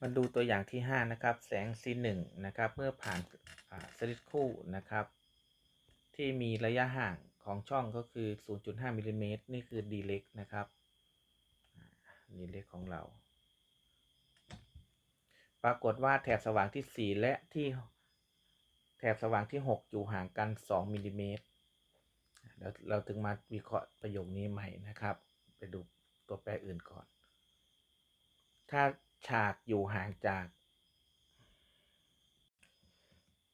มาดูตัวอย่างที่ 5 นะครับ แสง C1 นะครับ เมื่อผ่านสลิดคู่นะครับ ที่มีระยะห่างของช่องก็คือ 0.5มิลลิเมตรนี่คือ d เล็กนะครับดีเล็กของเรา ปรากฏว่าแถบสว่างที่ 4 และที่แถบสว่างที่ 6 อยู่ห่างกัน 2มิลลิเมตรแล้วเราถึงมาวิเคราะห์ประโยคนี้ใหม่นะครับ ไปดูตัวแปรอื่นก่อน ถ้า ฉากอยู่ห่างจาก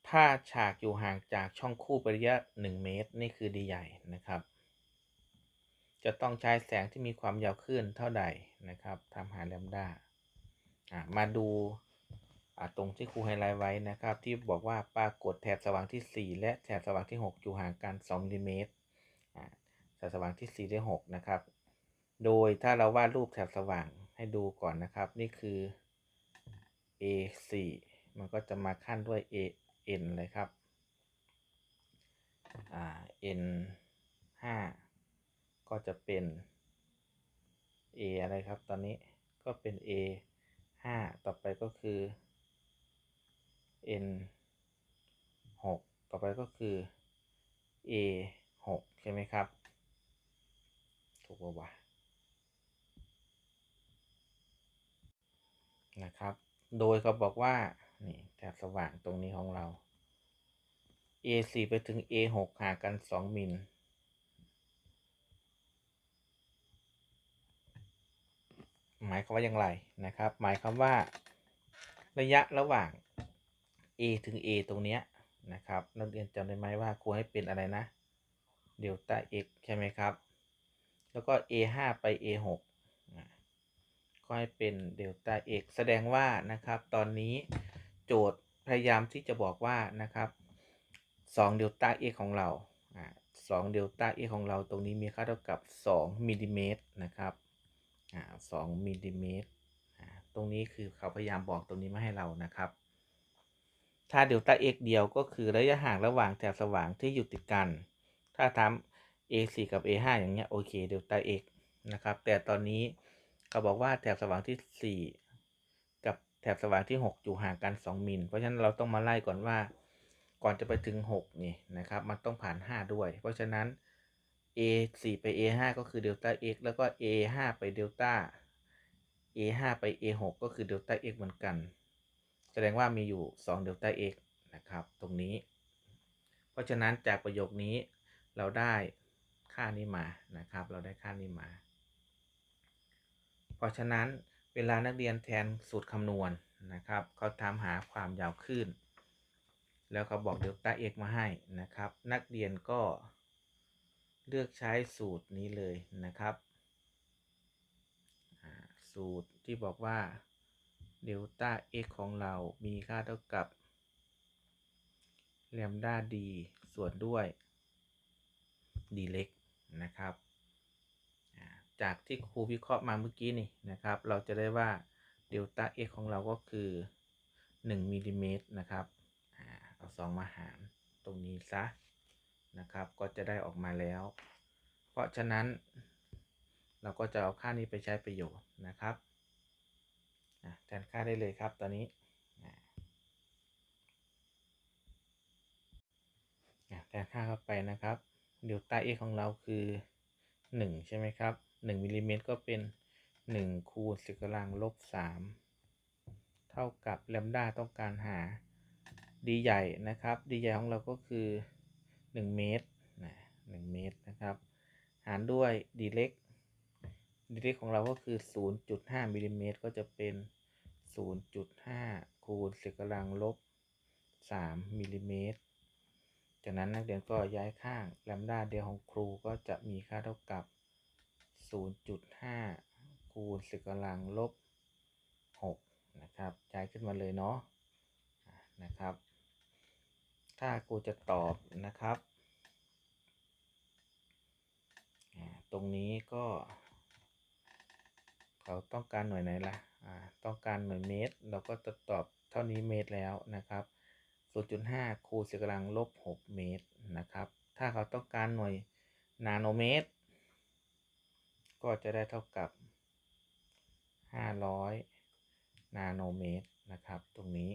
ถ้าฉากอยู่ห่างจากช่องคู่ไประยะ 1 เมตร นี่คือดีใหญ่นะครับ จะต้องใช้แสงที่มีความยาวคลื่นเท่าใดนะครับทำหาแลมด้ามาดูตรงที่ครูไฮไลท์ไว้นะครับ ที่บอกว่าปรากฏแถบสว่างที่ 4 และแถบสว่างที่ 6 อยู่ห่างกัน2มิลลิเมตรแถบสว่างที่4และ6นะครับ โดยถ้าเราวาดรูปแถบสว่าง ให้ดูก่อนนะครับ นี่คือ A4 มันก็จะมาขั้นด้วย A N เลยครับ อ่า N 5 ก็จะเป็น A อะไรครับ ตอนนี้ก็เป็น A 5 ต่อไปก็คือ N 6 ต่อไปก็คือ A 6 ใช่ไหมครับ ถูกป่าวะ นะครับ โดยเขาบอกว่า นี่แถบสว่างตรงนี้ของเรา A4 ไปถึง A6 ห่างกัน 2 มิลหมายความว่าอย่างไรนะครับ หมายความว่าระยะระหว่าง A ถึง A ตรงเนี้ยนะครับ นักเรียนจำได้ไหมว่าควรให้เป็นอะไรนะเดลต้า x ใช่ไหมครับ แล้วก็ A5 ไป A6 ค่อยเป็นเดลต้า x แสดงว่านะครับ ตอนนี้โจทย์พยายามที่จะบอกว่านะครับ2เดลต้า x ของเราสองเดลต้า x ของเราตรงนี้มีค่าเท่ากับ 2มิลลิเมตรนะครับสองมิลลิเมตรตรงนี้คือเขาพยายามบอกตรงนี้มาให้เรานะครับ ถ้าเดลต้า x เดียวก็คือระยะห่างระหว่างแถบสว่างที่อยู่ติดกัน ถ้าทำ a 4กับ a 5อย่างเงี้ยโอเคเดลต้า x นะครับ แต่ตอนนี้ เขาบอกว่าแถบสว่างที่ 4 กับแถบสว่างที่ 6 อยู่ห่างกัน 2 มิล เพราะฉะนั้นเราต้องมาไล่ก่อนว่า ก่อนจะไปถึง 6 นี่นะครับ มันต้องผ่าน 5 ด้วย เพราะฉะนั้น a 4ไป a 5ก็คือเดลต้า x แล้วก็ a 5ไปเดลต้า a 5ไป a 6ก็คือเดลต้า x เหมือนกัน แสดงว่ามีอยู่2เดลต้า x นะครับ ตรงนี้ เพราะฉะนั้นจากประโยคนี้เราได้ค่านี้มานะครับ เราได้ค่านี้มา เพราะฉะนั้นเวลานักเรียนแทนสูตรคำนวณนะครับเขาทำหาความยาวคลื่น แล้วเขาบอกเดลต้า x มาให้นะครับ นักเรียนก็เลือกใช้สูตรนี้เลยนะครับ สูตรที่บอกว่าเดลต้า x ของเรามีค่าเท่ากับแลมด้าดีส่วนด้วย d เล็กนะครับ จากที่ครูวิเคราะห์มาเมื่อกี้นี่นะครับ เราจะได้ว่าเดลต้า x ของเราก็คือ1มิลลิเมตรนะครับเอา2มาหารตรงนี้ซะนะครับ ก็จะได้ออกมาแล้ว เพราะฉะนั้นเราก็จะเอาค่านี้ไปใช้ประโยชน์นะครับแทนค่าได้เลยครับตอนนี้แทนค่าเข้าไปนะครับเดลต้า x ของเราคือ 1 ใช่ไหมครับ 1มิลลิเมตรก็เป็น 1 คูณสิบกำลังลบ 3 เท่ากับแลมด้าต้องการหา d ใหญ่นะครับ d ใหญ่ของเราก็คือ 1 เมตรนะ1เมตรนะครับ หารด้วย d เล็ก d เล็กของเราก็คือ 0.5มิลลิเมตรก็จะเป็น 0.5 คูณสิบกำลังลบ 3มิลลิเมตรจากนั้นนักเรียนก็ย้ายข้างแลมด้าเดียวของครูก็จะมีค่าเท่ากับ 0.5คูณสิบกำลังลบ6นะครับย้ายขึ้นมาเลยเนาะนะครับ ถ้าครูจะตอบนะครับ ตรงนี้ก็ เขาต้องการหน่วยไหนล่ะต้องการหน่วยเมตร เราก็จะตอบเท่านี้เมตรแล้วนะครับ0.5คูณสิกำลังลบ 6 เมตรนะครับ ถ้าเขาต้องการหน่วยนาโนเมตร ก็จะได้เท่ากับ 500 นาโนเมตรนะครับ ตรงนี้